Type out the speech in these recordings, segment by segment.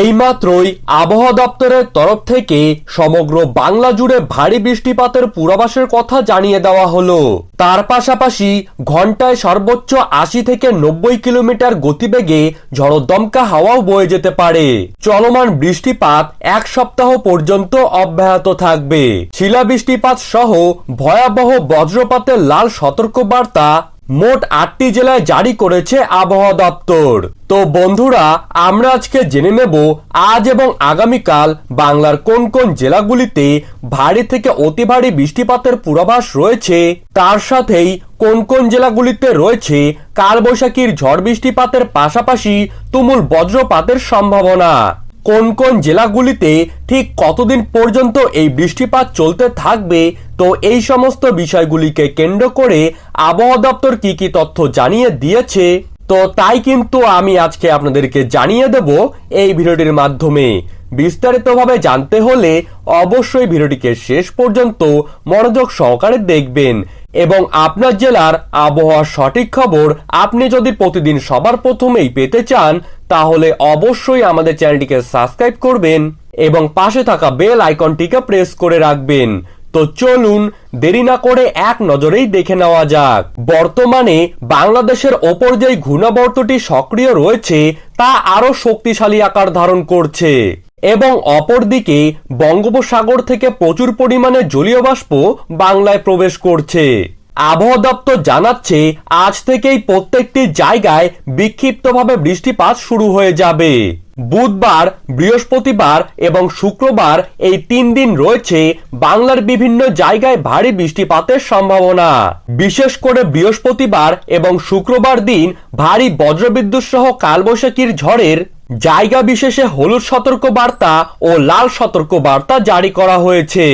এইমাত্রই আবহাওয়া দপ্তরের তরফ থেকে সমগ্র বাংলা জুড়ে ভারী বৃষ্টিপাতের পূর্বাভাসের কথা জানিয়ে দেওয়া হলো। তার পাশাপাশি ঘন্টায় সর্বোচ্চ আশি থেকে নব্বই কিলোমিটার গতিবেগে ঝড়ো দমকা হাওয়াও বয়ে যেতে পারে। চলমান বৃষ্টিপাত এক সপ্তাহ পর্যন্ত অব্যাহত থাকবে। শিলা বৃষ্টিপাত সহ ভয়াবহ বজ্রপাতের লাল সতর্কবার্তা মোট আটটি জেলায় জারি করেছে আবহাওয়া দপ্তর। তো বন্ধুরা, আমরা আজকে জেনে নেব আজ এবং আগামীকাল বাংলার কোন কোন জেলাগুলিতে ভারী থেকে অতি ভারী বৃষ্টিপাতের পূর্বাভাস রয়েছে, তার সাথেই কোন কোন জেলাগুলিতে রয়েছে কালবৈশাখীর ঝড় বৃষ্টিপাতের পাশাপাশি তুমুল বজ্রপাতের সম্ভাবনা। কোন কোন জেলাগুলিতে ঠিক কতদিন পর্যন্ত এই বৃষ্টিপাত চলতে থাকবে? তো এই সমস্ত বিষয়গুলিকে কেন্দ্র করে আবহাওয়া দপ্তর কি কি তথ্য জানিয়ে দিয়েছে? তো তাই কিন্তু আমি আজকে আপনাদেরকে জানিয়ে দেব এই ভিডিওটির মাধ্যমে। বিস্তারিতভাবে জানতে হলে অবশ্যই ভিডিওটিকে শেষ পর্যন্ত মনোযোগ সহকারে দেখবেন এবং আপনার জেলার আবহাওয়ার সঠিক খবর আপনি যদি প্রতিদিন সবার প্রথমেই পেতে চান, তাহলে অবশ্যই আমাদের চ্যানেলটিকে সাবস্ক্রাইব করবেন এবং পাশে থাকা বেল আইকনটিকে প্রেস করে রাখবেন। তো চলুন দেরি না করে এক নজরেই দেখে নেওয়া যাক। বর্তমানে বাংলাদেশের ওপর যেই ঘূর্ণাবর্তটি সক্রিয় রয়েছে, তা আরও শক্তিশালী আকার ধারণ করছে। এবং অপরদিকে বঙ্গোপসাগর থেকে প্রচুর পরিমাণে জলীয় বাষ্প বাংলায় প্রবেশ করছে। আবহাওয়া দপ্তর জানাচ্ছে, আজ থেকেই প্রত্যেকটি জায়গায় বিক্ষিপ্তভাবে বৃষ্টিপাত শুরু হয়ে যাবে। বুধবার, বৃহস্পতিবার এবং শুক্রবার এই তিন দিন রয়েছে বাংলার বিভিন্ন জায়গায় ভারী বৃষ্টিপাতের সম্ভাবনা। বিশেষ করে বৃহস্পতিবার এবং শুক্রবার দিন ভারী বজ্রবিদ্যুৎ সহ কালবৈশাখীর ঝড়ের জায়গা বিশেষে হলুদ সতর্ক বার্তা ও লাল সতর্ক বার্তা জারি করা হয়েছে।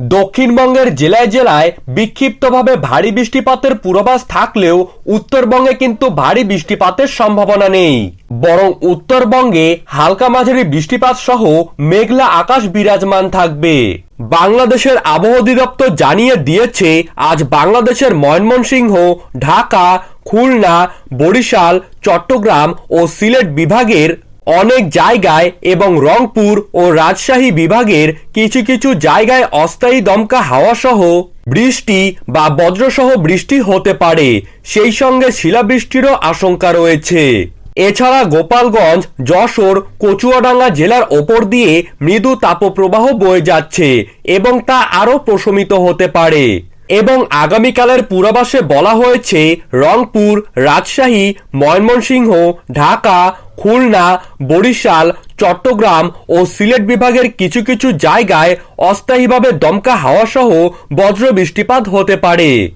দক্ষিণবঙ্গের জেলায় জেলায় বিক্ষিপ্তভাবে ভারী বৃষ্টিপাতের পূর্বাভাস থাকলেও উত্তরবঙ্গে কিন্তু ভারী বৃষ্টিপাতের সম্ভাবনা নেই। বরং উত্তরবঙ্গে হালকা মাঝারি বৃষ্টিপাত সহ মেঘলা আকাশ বিরাজমান থাকবে। বাংলাদেশের আবহাওয়া অধিদপ্তর জানিয়ে দিয়েছে, আজ বাংলাদেশের ময়মনসিংহ, ঢাকা, খুলনা, বরিশাল, চট্টগ্রাম ও সিলেট বিভাগের অনেক জায়গায় এবং রংপুর ও রাজশাহী বিভাগের কিছু কিছু জায়গায় অস্থায়ী দমকা হাওয়া সহ বৃষ্টি বা বজ্রসহ বৃষ্টি হতে পারে। সেই সঙ্গে শিলাবৃষ্টিরও আশঙ্কা রয়েছে। এছাড়া গোপালগঞ্জ, যশোর, কচুয়াডাঙ্গা জেলার ওপর দিয়ে মৃদু তাপপ্রবাহ বয়ে যাচ্ছে এবং তা আরও প্রশমিত হতে পারে। এবং আগামীকালের পূর্বাভাসে বলা হয়েছে, রংপুর, রাজশাহী, ময়মনসিংহ, ঢাকা, খুলনা, বরিশাল, চট্টগ্রাম ও সিলেট বিভাগের কিছু কিছু জায়গায় অস্থায়ীভাবে দমকা হাওয়াসহ বজ্র বৃষ্টিপাত হতে পারে।